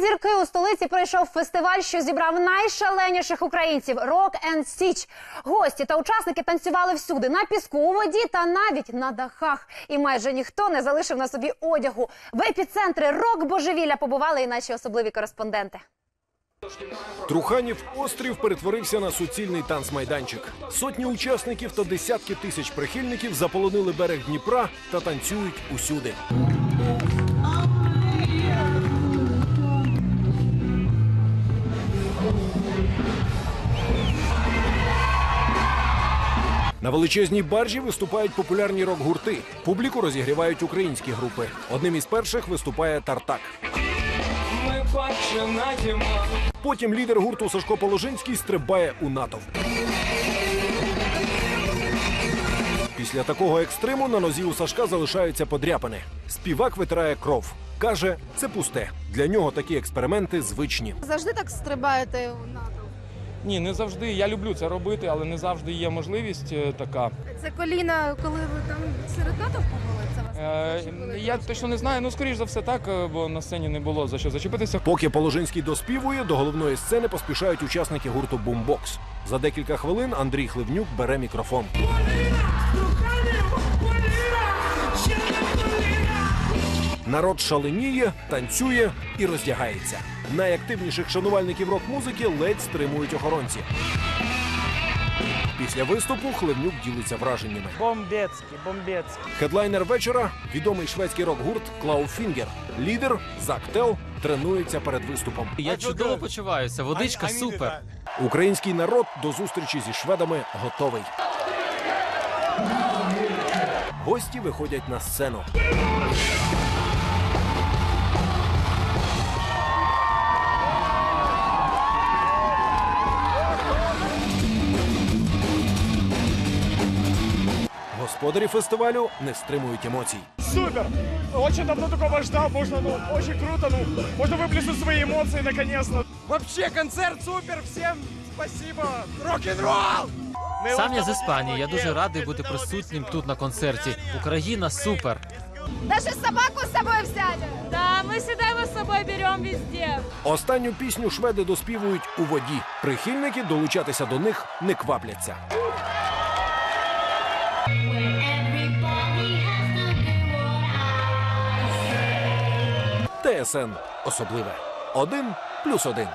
зірки у столиці пройшов фестиваль, що зібрав найшаленіших українців Rock and Stitch. Гості та учасники танцювали всюди на піску, у воді та навіть на дахах. І майже ніхто не залишив на собі одягу. В епіцентри рок божевілля побували і наші особливі кореспонденти. Труханів острів перетворився на суцільний танцмайданчик. Сотні учасників та десятки тисяч прихильників заполонили берег Дніпра та танцюють усюди. На величезній баржі виступають популярні рок-гурти. Публіку розігрівають українські групи. Одним із перших виступає Тартак. Ми починаємо. Потім лідер гурту Сашко Положинський стрибає у натовп. Після такого екстриму на нозі у Сашка залишаються подряпини. Співак витирає кров. Каже, це пусте. Для нього такі експерименти звичні. Завжди так стрибаєте у натовп? Ні, не завжди. Я люблю це робити, але не завжди є можливість е, така. Це коліна, коли ви там серед натовпу були? Це вас Е, я точно не знаю. Ну, скоріш за все, так, е, бо на сцені не було за що зачепитися. Поки Положинський доспівує, до головної сцени поспішають учасники гурту Бумбокс. За декілька хвилин Андрій Хливнюк бере мікрофон. Народ шаленіє, танцює і роздягається. Найактивніших шанувальників рок-музики ледь стримують охоронці. Після виступу Хливнюк ділиться враженнями. Бомбецький, бомбецький. Хедлайнер вечора відомий шведський рок-гурт Клауфінгер. Лідер Зак Тел тренується перед виступом. Я чудово почуваюся. Водичка супер. Український народ до зустрічі зі шведами готовий. Гості виходять на сцену. Господарі фестивалю не стримують емоцій. Супер! Очень давно такого ждал, можно, ну, очень круто, ну, можно выплеснуть свои эмоции наконец-то. Вообще, концерт супер, всем спасибо! Рок-н-ролл! Сам я з Іспанії. Я дуже радий бути присутнім тут на концерті. Україна супер. Даже собаку з собою взяли. Да, мы всегда его с собой берем везде. Останню пісню шведи доспівують у воді. Прихильники долучатися до них не квапляться. ТСН особливе. Один плюс один.